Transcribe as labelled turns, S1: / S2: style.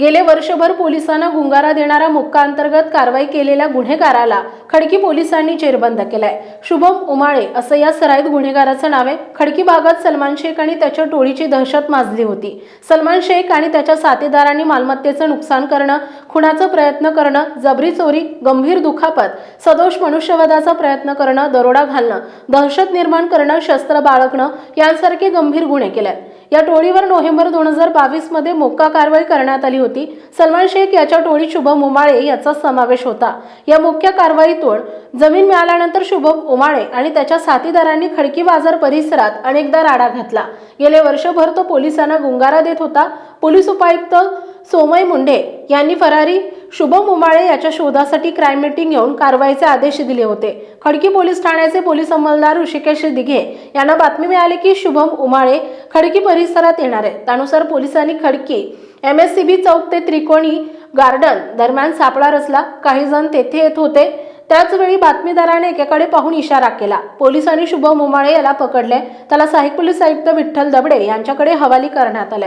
S1: गेले वर्षभर पोलिसांना गुंगारा देणारा मुक्का अंतर्गत कारवाई केलेल्या गुन्हेगाराला खडकी पोलिसांनी जेरबंद केलाय. शुभम उमाळे असं या सराईत गुन्हेगाराचं नाव आहे. खडकी भागात सलमान शेख आणि त्याच्या टोळीची दहशत माजली होती. सलमान शेख आणि त्याच्या साथीदारांनी मालमत्तेचं नुकसान करणं खुणाचा प्रयत्न करणं जबरी चोरी गंभीर दुखापत सदोष मनुष्यवधाचा प्रयत्न करणं दरोडा घालणं दहशत निर्माण करणं शस्त्र बाळगणं यांसारखे गंभीर गुन्हे केले या टोळीवर नोव्हेंबर दोन हजार बावीसमध्ये मोक्का कारवाई करण्यात आली होती. सलमान शेख याच्या टोळीत शुभम उमाळे याचा समावेश होता. या मुख्य कारवाईतून जमीन मिळाल्यानंतर शुभम उमाळे आणि त्याच्या साथीदारांनी खडकी बाजार परिसरात अनेकदा राडा घातला. गेले वर्षभर तो पोलिसांना गुंगारा देत होता. पोलीस उपायुक्त सोमय मुंडे यांनी फरारी शुभम उमाळे याच्या शोधासाठी क्राईम मीटिंग घेऊन कारवाईचे आदेश दिले होते. खडकी पोलीस ठाण्याचे पोलीस अंमलदार ऋषिकेश दिघे यांना बातमी मिळाली की शुभम उमाळे खडकी परिसरात येणार आहे त्यानुसार पोलिसांनी Khadki M S C B चौक ते त्रिकोणी गार्डन दरम्यान सापळा रचला. काही जण तेथे येत होते. त्याचवेळी बातमीदाराने एकेकडे पाहून इशारा केला. पोलिसांनी शुभम उमाळे याला पकडले. त्याला सहाय्यक पोलीस आयुक्त विठ्ठल दबडे यांच्याकडे हवाली करण्यात आले